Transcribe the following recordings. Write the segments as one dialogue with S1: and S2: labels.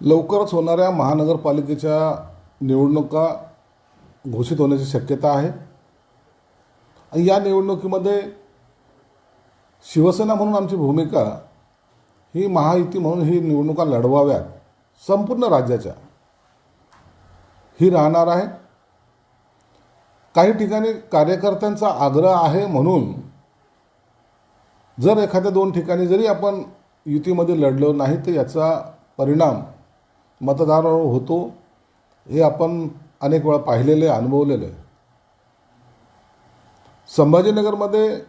S1: लवकरच होणाऱ्या महानगरपालिकेच्या निवडणुका घोषित होण्याची शक्यता आहे. आणि या निवडणुकीमध्ये शिवसेना म्हणून आमची भूमिका ही महायुती म्हणून ही निवडणुका लढवाव्यात संपूर्ण राज्याच्या. ही राहणार आहे. काही ठिकाणी कार्यकर्त्यांचा आग्रह आहे म्हणून जर एखाद्या दोन ठिकाणी जरी आपण युतीमध्ये लढलो नाही तर याचा परिणाम मतदारावर होतो हे आपण अनेक वेळा पाहिलेले अनुभवलेलं. आहे संभाजीनगरमध्ये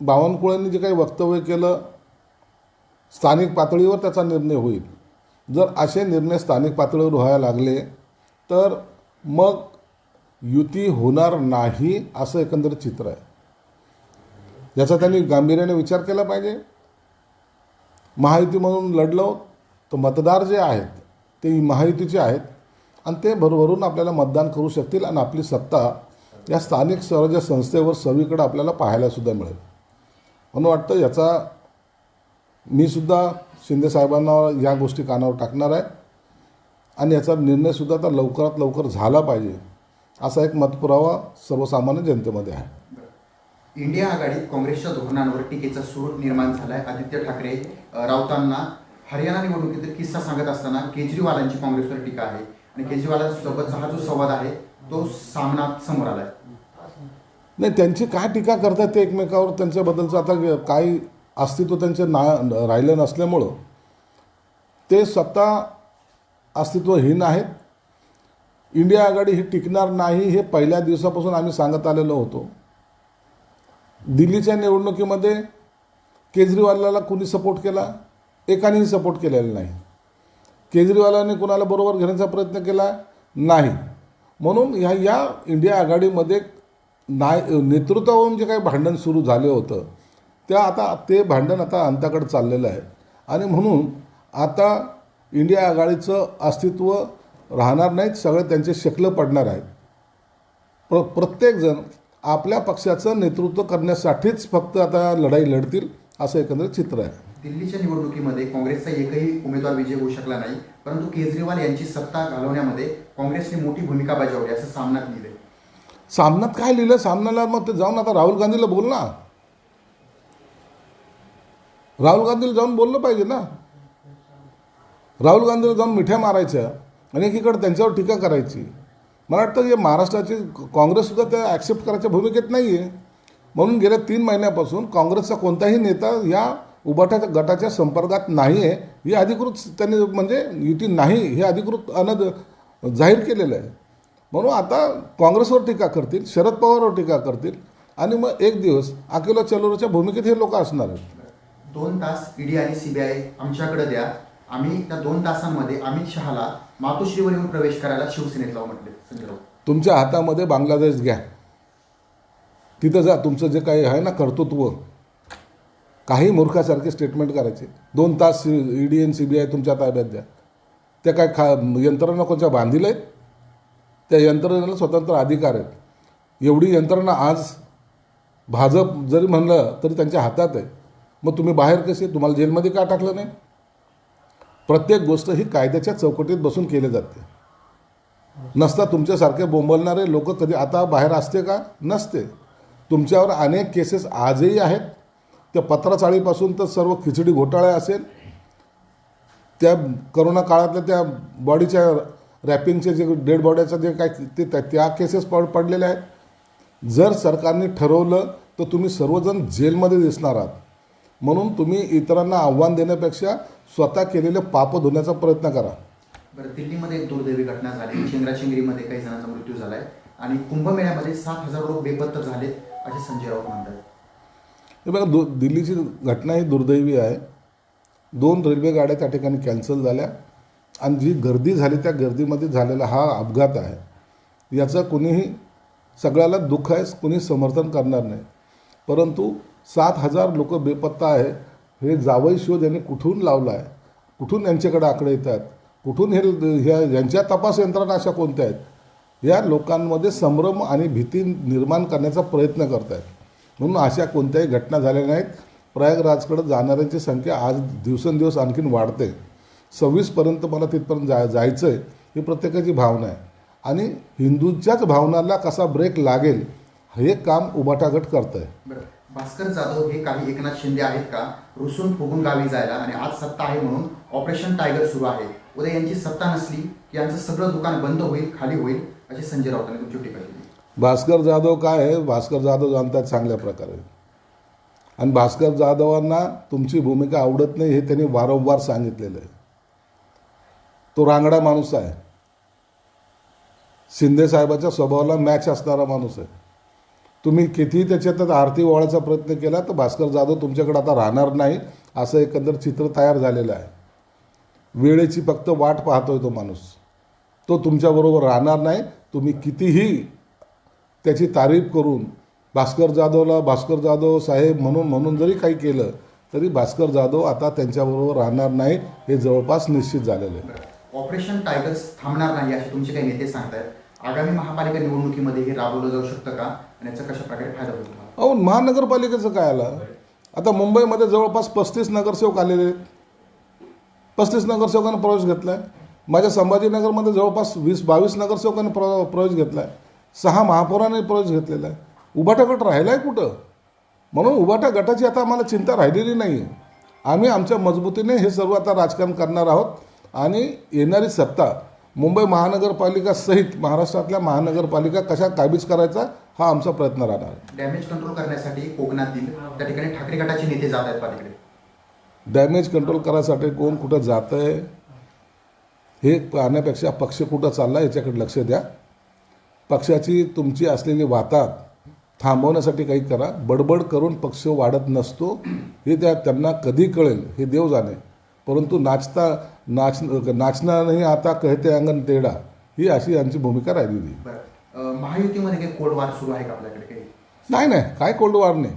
S1: बावनकुळेंनी जे काही वक्तव्य केलं स्थानिक पातळीवर त्याचा निर्णय होईल. जर असे निर्णय स्थानिक पातळीवर व्हायला लागले तर मग युती होणार नाही असं एकंदरीत चित्र आहे. याचा त्यांनी गांभीर्याने विचार केला पाहिजे. महायुती म्हणून लढलो तर मतदार जे आहेत ते महायुतीचे आहेत. आणि ते भरभरून आपल्याला मतदान करू शकतील आणि आपली सत्ता या स्थानिक स्वराज्य संस्थेवर सगळीकडे आपल्याला पाहायलासुद्धा मिळेल. म्हणून वाटतं याचा मी सुद्धा या गोष्टी कानावर टाकणार आहे. आणि याचा निर्णयसुद्धा आता लवकरात लवकर झाला पाहिजे असा एक मतपुरावा सर्वसामान्य जनतेमध्ये आहे.
S2: इंडिया आघाडीत काँग्रेसच्या धोरणांवर टीकेचा सूर निर्माण झालाय. आदित्य ठाकरे राऊतांना हरियाणा निवडणुकीत किस्सा सांगत असताना केजरीवालांची काँग्रेसवर टीका आहे आणि केजरीवालांसोबतचा हा जो संवाद आहे तो सामना समोर आलाय.
S1: नाही त्यांची काय टीका करतात ते एकमेकावर त्यांच्याबद्दलचं आता काही अस्तित्व त्यांचे ना राहिलं नसल्यामुळं ते स्वतः अस्तित्वहीन आहेत. इंडिया आघाडी ही टिकणार नाही हे पहिल्या दिवसापासून आम्ही सांगत आलेलो होतो. दिल्लीच्या निवडणुकीमध्ये केजरीवालला कुणी सपोर्ट केला? एकानेही सपोर्ट केलेला नाही. केजरीवालाने कुणाला बरोबर घेण्याचा प्रयत्न केला? नाही. म्हणून ह्या या इंडिया आघाडीमध्ये नाय नेतृत्वावरून जे काही भांडण सुरू झालं होतं त्या आता ते भांडण आता अंताकडे चाललेलं आहे. आणि म्हणून आता इंडिया आघाडीचं अस्तित्व राहणार नाहीत सगळे त्यांचे शकलं पडणार आहेत. प्र प्रत्येकजण आपल्या पक्षाचं नेतृत्व करण्यासाठीच फक्त आता लढाई लढतील असं एकंदरीत चित्र आहे.
S2: दिल्लीच्या निवडणुकीमध्ये काँग्रेसचा एकही उमेदवार विजय होऊ शकला नाही परंतु केजरीवाल यांची सत्ता घालवण्यामध्ये काँग्रेसने मोठी भूमिका बजावली असं सामनात लिहिलंय.
S1: सामन्यात काय लिहिलं? सामन्याला मग ते जाऊन आता राहुल गांधीला बोल ना. राहुल गांधीला जाऊन बोललं पाहिजे ना. राहुल गांधीला जाऊन मिठ्या मारायच्या आणि एकीकडे त्यांच्यावर टीका करायची. मला वाटतं हे महाराष्ट्राची काँग्रेससुद्धा त्या ॲक्सेप्ट करायच्या भूमिकेत नाही आहे म्हणून गेल्या तीन महिन्यापासून काँग्रेसचा कोणताही नेता या उभाट्याच्या गटाच्या संपर्कात नाही आहे हे अधिकृत त्यांनी म्हणजे युती नाही हे अधिकृत अनद जाहीर केलेलं आहे. म्हणून आता काँग्रेसवर टीका करतील शरद पवारवर टीका करतील आणि मग एक दिवस अकेला चलोराच्या भूमिकेत हे लोक असणार आहेत.
S2: दोन तास ईडी आणि सीबीआय आमच्याकडे द्या. आम्ही त्या दोन तासांमध्ये अमित शहाला मातोश्रीवर येऊन प्रवेश करायला शिवसेनेत लावू म्हटले
S1: तुमच्या हातामध्ये बांगलादेश घ्या. तिथं जा तुमचं जे काही आहे ना कर्तृत्व. काही मूर्खासारखे स्टेटमेंट करायचे. दोन तास C E D N C B I तुमच्या ताब्यात द्या. त्या काय खा यंत्रणा कोणत्या बांधील आहेत? त्या यंत्रणेला स्वतंत्र अधिकार आहेत. एवढी यंत्रणा आज भाजप जरी म्हणलं तरी त्यांच्या हातात आहे. मग तुम्ही बाहेर कसे? तुम्हाला जेलमध्ये का टाकलं नाही? प्रत्येक गोष्ट ही कायद्याच्या चौकटीत बसून केली जाते. नसता तुमच्यासारखे बोंबलणारे लोक कधी आता बाहेर असते का? नसते. तुमच्यावर अनेक केसेस आजही आहेत. त्या पत्राचाळीपासून तर सर्व खिचडी घोटाळे असेल. त्या करोना काळातल्या त्या बॉडीच्या रॅपिंगचे जे डेड बॉड्याचं जे काय ते त्या- केसेस पड पडलेल्या आहेत. जर सरकारने ठरवलं तर तुम्ही सर्वजण जेलमध्ये दिसणार आहात. म्हणून तुम्ही इतरांना आव्हान देण्यापेक्षा स्वतः केलेले पाप धुण्याचा प्रयत्न करा.
S2: बरं दिल्लीमध्ये एक दुर्दैवी घटना झाली. शेंगराशेंगरीमध्ये काही जणांचा मृत्यू झाला आहे आणि कुंभमेळ्यामध्ये सात हजार लोक बेपत्ता झालेत असे संजय राऊत म्हणतात.
S1: हे बघा दु दिल्लीची घटना ही दुर्दैवी आहे. दोन रेल्वे गाड्या त्या ठिकाणी कॅन्सल झाल्या. आणि जी गर्दी झाली त्या गर्दीमध्ये झालेला हा अपघात आहे. याचं कुणीही सगळ्याला दुःख आहे कुणी समर्थन करणार नाही. परंतु सात हजार लोक बेपत्ता आहे. हे जावई शोध यांनी कुठून लावला आहे? कुठून यांच्याकडे आकडे येतात कुठून हे ह्या यांच्या तपास यंत्रणा अशा कोणत्या आहेत? या लोकांमध्ये संभ्रम आणि भीती निर्माण करण्याचा प्रयत्न करत आहेत म्हणून अशा कोणत्याही घटना झाल्या नाहीत. प्रयागराजकडं जाणाऱ्यांची संख्या आज दिवसेंदिवस आणखीन वाढते. सव्वीसपर्यंत मला तिथपर्यंत जा जायचं आहे ही प्रत्येकाची भावना आहे. आणि हिंदूंच्याच भावनाला कसा ब्रेक लागेल हे काम उबाटा करत आहे
S2: भास्कर जाधव हे काही एकनाथ शिंदे आहेत का? रुसून फुगून गावी जायला आणि आज सत्ता आहे म्हणून ऑपरेशन टायगर सुरू आहे. उद्या यांची सत्ता नसली की यांचं सगळं दुकान बंद होईल खाली होईल अशी संजय राऊतांनी तुमची टीका केली.
S1: भास्कर जाधव काय आहे? भास्कर जाधव जाणतात चांगल्या प्रकारे. आणि भास्कर जाधवांना तुमची भूमिका आवडत नाही हे त्यांनी वारंवार सांगितलेलं आहे. तो रांगडा माणूस आहे. शिंदे साहेबाच्या स्वभावाला मॅच असणारा माणूस आहे. तुम्ही कितीही त्याच्यात आरती ओवाळायचा प्रयत्न केला तर भास्कर जाधव तुमच्याकडे आता राहणार नाही असं एकंदर चित्र तयार झालेलं आहे. वेळेची फक्त वाट पाहतोय तो माणूस. तो तुमच्याबरोबर राहणार नाही. तुम्ही कितीही त्याची तारीफ करून भास्कर जाधवला भास्कर जाधव साहेब म्हणून म्हणून जरी काही केलं तरी भास्कर जाधव आता त्यांच्याबरोबर राहणार नाही हे जवळपास निश्चित झालेलं आहे.
S2: ऑपरेशन टायगर्स थांबणार नाही असे तुमचे काही नेते सांगतायत. आगामी महापालिका निवडणुकीमध्ये हे राबवलं जाऊ शकतं का? आणि याचा कशा प्रकारे फायदा होईल
S1: अहो महानगरपालिकेचं काय आलं? आता मुंबईमध्ये जवळपास पस्तीस नगरसेवक आलेले आहेत. पस्तीस नगरसेवकांनी प्रवेश घेतला आहे माझ्या संभाजीनगरमध्ये जवळपास वीस बावीस नगरसेवकांनी प्र प्रवेश घेतला आहे सहा महापौरांनी प्रवेश घेतलेला आहे. उभाटा गट राहिला आहे कुठं? म्हणून उभाटा गटाची आता आम्हाला चिंता राहिलेली नाही आहे आम्ही आमच्या मजबूतीने हे सर्व आता राजकारण करणार आहोत. आणि येणारी सत्ता मुंबई महानगरपालिका सहित महाराष्ट्रातल्या महानगरपालिका कशा काबीज करायचा हा आमचा प्रयत्न राहणार आहे.
S2: डॅमेज कंट्रोल करण्यासाठी कोकणातील त्या ठिकाणी ठाकरे गटाचे नेते जात आहेत पलीकडे.
S1: डॅमेज कंट्रोल करायसाठी कोण कुठं जातं आहे हे पाहण्यापेक्षा पक्ष कुठं चालला याच्याकडे लक्ष द्या. पक्षाची तुमची असलेली वातात थांबवण्यासाठी काही करा. बडबड करून पक्ष वाढत नसतो. हे त्या त्यांना कधी कळेल हे देव जाणे. परंतु नाचता नाच नाचणार नाही आता कहते अंगण तेडा ही अशी यांची भूमिका राहिलेली
S2: महायुतीमध्ये काही कोल्ड वार सुरू आहे का आपल्याकडे काही?
S1: नाही नाही. काय कोल्ड वॉर नाही.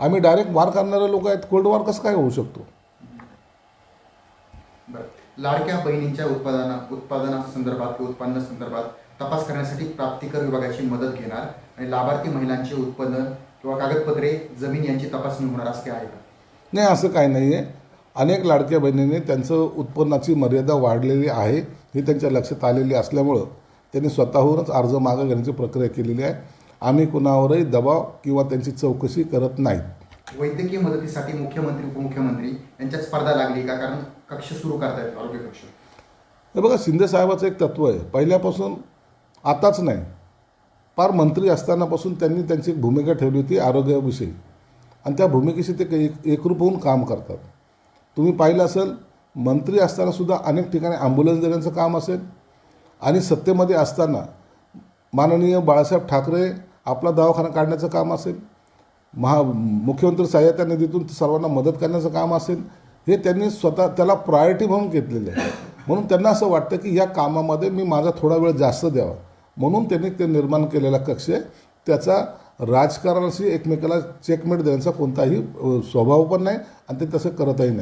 S1: आम्ही डायरेक्ट वार करणारे लोक आहेत. कोल्ड वॉर कसं काय होऊ शकतो?
S2: लाडक्या बहिणींच्या उत्पादना उत्पादनासंदर्भात किंवा उत्पन्न संदर्भात तपास करण्यासाठी प्राप्तिकर विभागाची मदत घेणार आणि लाभार्थी महिलांचे उत्पादन किंवा कागदपत्रे जमीन यांची तपासणी होणार असं काय आहे का?
S1: नाही असं काही नाही आहे अनेक लाडक्या बहिणींनी त्यांचं उत्पन्नाची मर्यादा वाढलेली आहे ही त्यांच्या लक्षात आलेली असल्यामुळं त्यांनी स्वतःहूनच अर्ज मागं घेण्याची प्रक्रिया केलेली आहे. आम्ही कुणावरही दबाव किंवा त्यांची चौकशी करत नाही.
S2: वैद्यकीय मदतीसाठी मुख्यमंत्री उपमुख्यमंत्री यांच्यात स्पर्धा लागली का? कारण कक्ष सुरू करतायत आरोग्य कक्ष.
S1: हे बघा शिंदे साहेबाचं एक तत्त्व आहे. पहिल्यापासून आताच नाही. फार मंत्री असतानापासून त्यांनी त्यांची एक भूमिका ठेवली होती आरोग्याविषयी. आणि त्या भूमिकेशी ते एक एकरूप होऊन काम करतात. तुम्ही पाहिलं असेल मंत्री असतानासुद्धा अनेक ठिकाणी ॲम्ब्युलन्स देण्याचं काम असेल. आणि सत्तेमध्ये असताना माननीय बाळासाहेब ठाकरे आपला दवाखाना काढण्याचं काम असेल. महा मुख्यमंत्री सहाय्यता निधीतून सर्वांना मदत करण्याचं काम असेल. हे त्यांनी स्वतः त्याला प्रायोरिटी म्हणून घेतलेलं आहे. म्हणून त्यांना असं वाटतं की या कामामध्ये मी माझा थोडा वेळ जास्त द्यावा. म्हणून त्यांनी ते निर्माण केलेला कक्ष आहे. त्याचा राजकारणाशी एकमेकाला चेकमेट देण्याचा कोणताही स्वभाव पण नाही आणि ते तसं करतही नाही